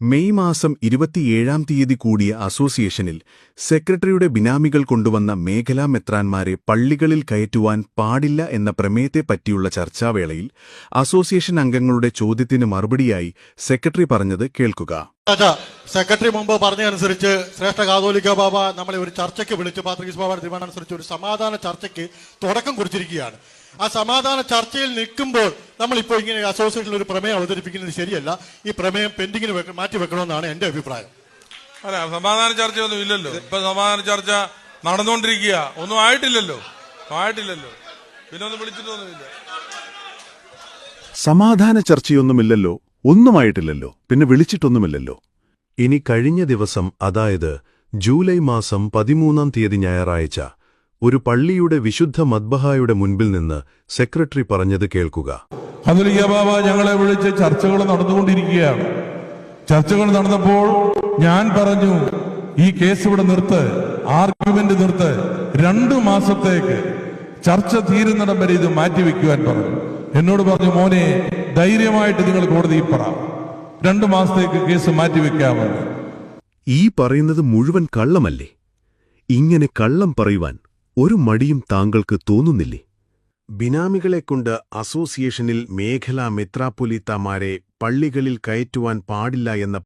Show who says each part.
Speaker 1: May മാസം ഇരുപത്തിയേഴാം തീയതി കൂടിയ അസോസിയേഷനിൽ സെക്രട്ടറിയുടെ ബിനാമികൾ കൊണ്ടുവന്ന മേഖലാ മെത്രാന്മാരെ പള്ളികളിൽ കയറ്റുവാൻ പാടില്ല എന്ന പ്രമേയത്തെപ്പറ്റിയുള്ള ചർച്ചാവേളയിൽ അസോസിയേഷൻ അംഗങ്ങളുടെ ചോദ്യത്തിന് മറുപടിയായി സെക്രട്ടറി പറഞ്ഞത് കേൾക്കുക.
Speaker 2: സെക്രട്ടറി മുമ്പ് പറഞ്ഞതനുസരിച്ച് ശ്രേഷ്ഠ കാതോലിക്ക ബാബ നമ്മളെ ഒരു ചർച്ചയ്ക്ക് വിളിച്ച് പാത്രീസ് ബാബയുടെ തീരുമാനം അനുസരിച്ച് ഒരു സമാധാന ചർച്ചയ്ക്ക് തുടക്കം കുറിച്ചിരിക്കുകയാണ്. ആ സമാധാന ചർച്ചയിൽ നിൽക്കുമ്പോൾ നമ്മളിപ്പോൾ ഇങ്ങനെ അസോസിയേഷനിൽ ഒരു പ്രമേയം അവതരിപ്പിക്കുന്നത് ശരിയല്ല. ഈ പ്രമേയം പെൻഡിങ്ങിന് വെക്ക- മാറ്റി വെക്കണമെന്നാണ് എന്റെ അഭിപ്രായം.
Speaker 3: അല്ല സമാധാന ചർച്ചയൊന്നും ഇല്ലല്ലോ. ഇപ്പൊ സമാധാന ചർച്ച നടന്നുകൊണ്ടിരിക്കുക. ഒന്നും ആയിട്ടില്ലല്ലോ. ആയിട്ടില്ലല്ലോ. പിന്നെ ഒന്നും വിളിച്ചിട്ടൊന്നുമില്ല.
Speaker 1: സമാധാന ചർച്ചയൊന്നുമില്ലല്ലോ. ഒന്നുമായിട്ടില്ലല്ലോ. പിന്നെ വിളിച്ചിട്ടൊന്നുമില്ലല്ലോ.
Speaker 4: ഇനി കഴിഞ്ഞ ദിവസം അതായത് ജൂലൈ മാസം പതിമൂന്നാം തീയതി ഞായറാഴ്ച ഒരു പള്ളിയുടെ വിശുദ്ധ മദ്ബഹായുടെ മുൻപിൽ നിന്ന് സെക്രട്ടറി പറഞ്ഞത് കേൾക്കുക.
Speaker 5: ബാബ ഞങ്ങളെ വിളിച്ച് ചർച്ചകൾ നടന്നുകൊണ്ടിരിക്കുകയാണ്. ചർച്ചകൾ നടന്നപ്പോൾ ഞാൻ പറഞ്ഞു ഈ കേസ് ഇവിടെ നിർത്ത് ആർഗ്യുമെന്റ് നിർത്ത്. രണ്ടു മാസത്തേക്ക് ചർച്ച തീരുന്നിടം വരെ ഇത് മാറ്റിവെക്കുവാൻ പറഞ്ഞു. എന്നോട് പറഞ്ഞു മോനെ ധൈര്യമായിട്ട് നിങ്ങൾ കോടതിയിൽ പറ. രണ്ടു മാസത്തേക്ക് കേസ് മാറ്റിവെക്കാമെന്ന്
Speaker 4: ഈ പറയുന്നത് മുഴുവൻ കള്ളമല്ലേ? ഇങ്ങനെ കള്ളം പറയുവാൻ ഒരു മടിയും താങ്കൾക്ക് തോന്നുന്നില്ലേ? ബിനാമികളെക്കൊണ്ട് അസോസിയേഷനിൽ മേഖലാ മെത്രാപ്പൊലീത്താമാരെ പള്ളികളിൽ കയറ്റുവാൻ പാടില്ല എന്ന